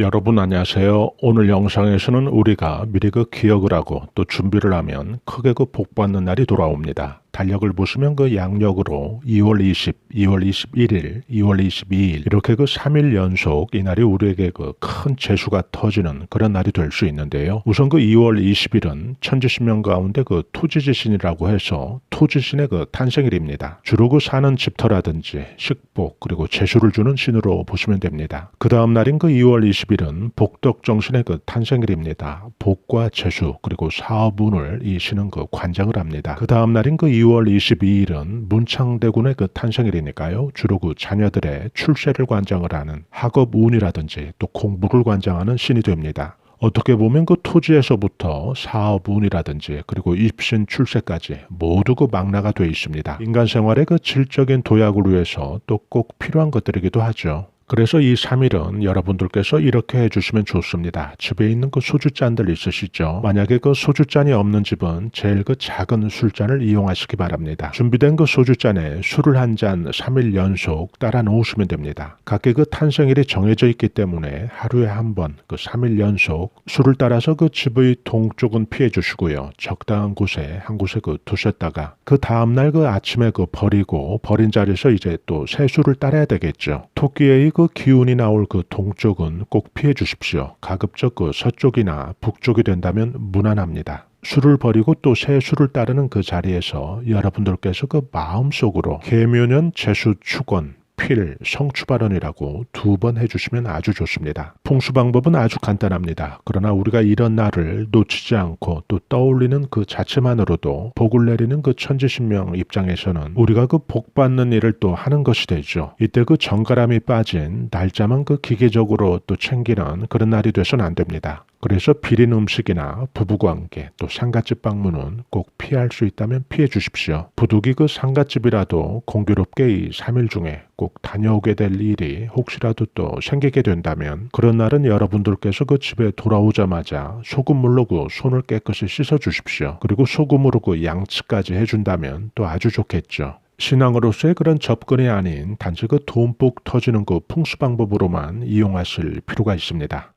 여러분 안녕하세요. 오늘 영상에서는 우리가 미리 그 기억을 하고 또 준비를 하면 크게 그 복받는 날이 돌아옵니다. 달력을 보시면 그 양력으로 2월 20, 2월 21일, 2월 22일 이렇게 그 3일 연속 이 날이 우리에게 그 큰 재수가 터지는 그런 날이 될 수 있는데요. 우선 그 2월 20일은 천지신명 가운데 그 토지지신이라고 해서 토지신의 그 탄생일입니다. 주로 그 사는 집터라든지 식복 그리고 재수를 주는 신으로 보시면 됩니다. 그 다음 날인 그 2월 20일은 복덕정신의 그 탄생일입니다. 복과 재수 그리고 사업운을 이 신은 그 관장을 합니다. 그 다음 날인 그 2월 22일은 문창대군의 그 탄생일이니까요. 주로 그 자녀들의 출세를 관장을 하는 학업운이라든지 또 공부를 관장하는 신이 됩니다. 어떻게 보면 그 토지에서부터 사업운이라든지 그리고 입신 출세까지 모두 그 망라가 돼 있습니다. 인간 생활의 그 질적인 도약을 위해서 또 꼭 필요한 것들이기도 하죠. 그래서 이 3일은 여러분들께서 이렇게 해주시면 좋습니다. 집에 있는 그 소주잔들 있으시죠? 만약에 그 소주잔이 없는 집은 제일 그 작은 술잔을 이용하시기 바랍니다. 준비된 그 소주잔에 술을 한 잔 3일 연속 따라 놓으시면 됩니다. 각기 그 탄생일이 정해져 있기 때문에 하루에 한 번 그 3일 연속 술을 따라서 그 집의 동쪽은 피해 주시고요. 적당한 곳에 한 곳에 그 두셨다가 그 다음날 그 아침에 그 버리고 버린 자리에서 이제 또 새 술을 따라야 되겠죠. 토끼의 그 기운이 나올 그 동쪽은 꼭 피해 주십시오. 가급적 그 서쪽이나 북쪽이 된다면 무난합니다. 술을 버리고 또 새 술을 따르는 그 자리에서 여러분들께서 그 마음속으로 계묘년 재수 축원 필, 성추 발언이라고 두 번 해주시면 아주 좋습니다. 풍수 방법은 아주 간단합니다. 그러나 우리가 이런 날을 놓치지 않고 또 떠올리는 그 자체만으로도 복을 내리는 그 천지신명 입장에서는 우리가 그 복 받는 일을 또 하는 것이 되죠. 이때 그 정가람이 빠진 날짜만 그 기계적으로 또 챙기는 그런 날이 돼서는 안 됩니다. 그래서 비린 음식이나 부부관계 또 상갓집 방문은 꼭 피할 수 있다면 피해 주십시오. 부득이 그 상갓집이라도 공교롭게 이 3일 중에 꼭 다녀오게 될 일이 혹시라도 또 생기게 된다면 그런 날은 여러분들께서 그 집에 돌아오자마자 소금물로 그 손을 깨끗이 씻어 주십시오. 그리고 소금으로 그 양치까지 해준다면 또 아주 좋겠죠. 신앙으로서의 그런 접근이 아닌 단지 그 돈복 터지는 그 풍수 방법으로만 이용하실 필요가 있습니다.